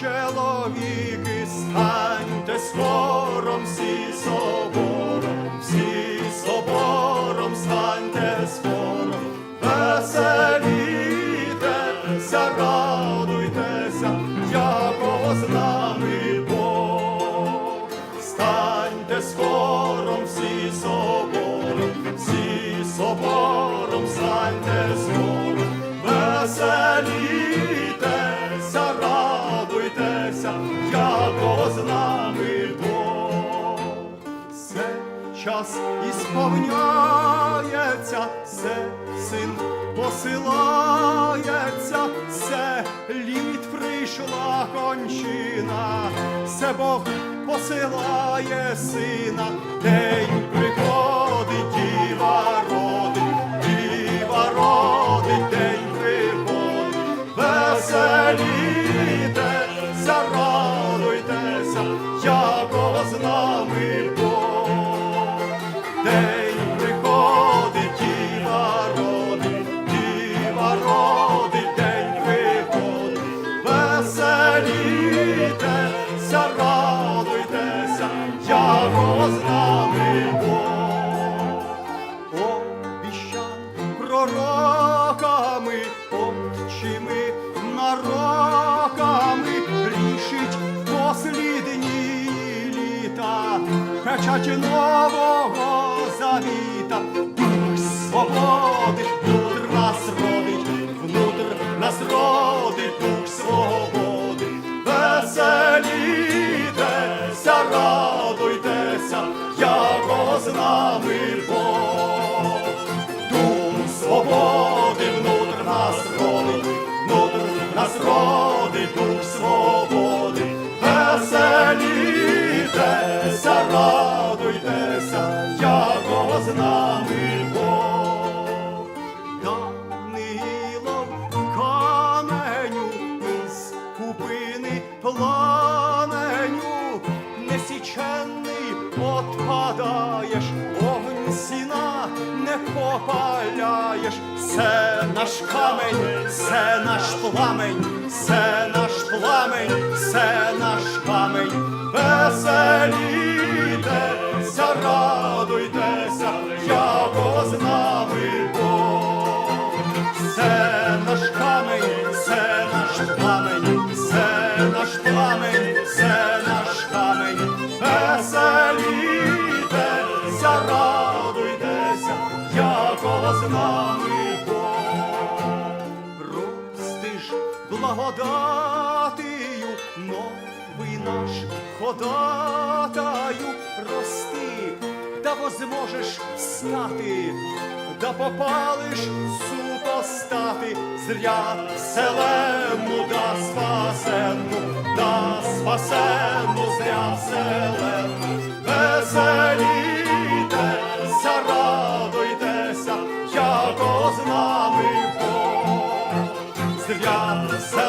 чоловіки, станьте скором всі собором, всі собором, станьте скором, веселітеся, радуйтеся, якого з нами Бог. Станьте скором час ісповняється, все син посилається, все літ прийшла кончина, все Бог посилає сина, день приходить, діва родить, діва родить, день приходить, веселітеся, радуйтеся, якого з нами печать нового завіта, дух свободи, внутр нас родить, внутр нас родить дух свободи, веселітеся, радуйтеся, яко з нами Бог. Дух свободи внутрь нас родить, внутрь нас родить з нами Бог. Данилом каменю із купини пламеню несіченний отпадаєш, огонь сіна не попаляєш, це наш камень, це наш пламень, це наш пламень, це наш камень, веселітеся, нами Бог. Це наш камень, це наш пламень, це наш пламень, це наш камень, веселітеся, радуйтеся, якого з нами Бог. Простиш благодатію, новий наш ходатаю, прости, да возможеш встати, да попалиш супостати, зря селему, да спасенну, да спасенну, зря вселенну, веселіте, зарадуйтеся, яко з нами Бог, зря вселенну.